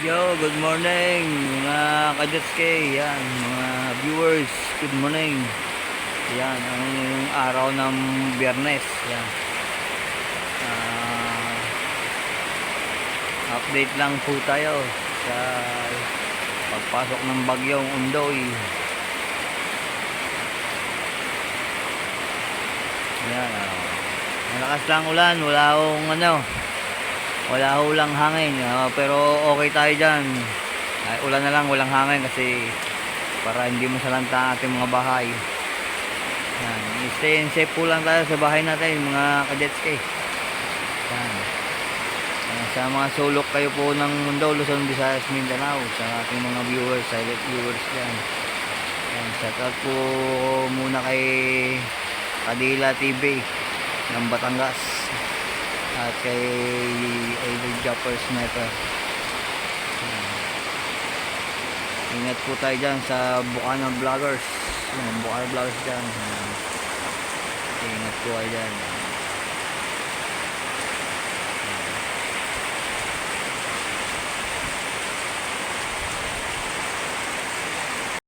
Yo, good morning mga kajetske, yan, mga viewers, good morning. Yan, ang araw ng biyernes, yan. Ah, update lang po tayo sa pagpasok ng bagyong Undoy. Yan, ah. malakas lang ulan, wala akong ano, wala ho lang hangin ah, pero okay tayo dyan Ay, ulan na lang walang hangin kasi para hindi masalanta ang ating mga bahay yan. stay and safe po lang tayo sa bahay natin mga kajetski yan. Yan, sa mga sulok kayo po ng mundo Luzon, Visayas, Mindanao sa ating mga viewers, silent viewers dyan yan, shout out po muna kay Kadila TV ng Batangas at kay Idol Jopper Sniper Ayan. ingat po tayo dyan sa Bukana Vloggers Bukana Vloggers dyan Ayan. ingat po kayo dyan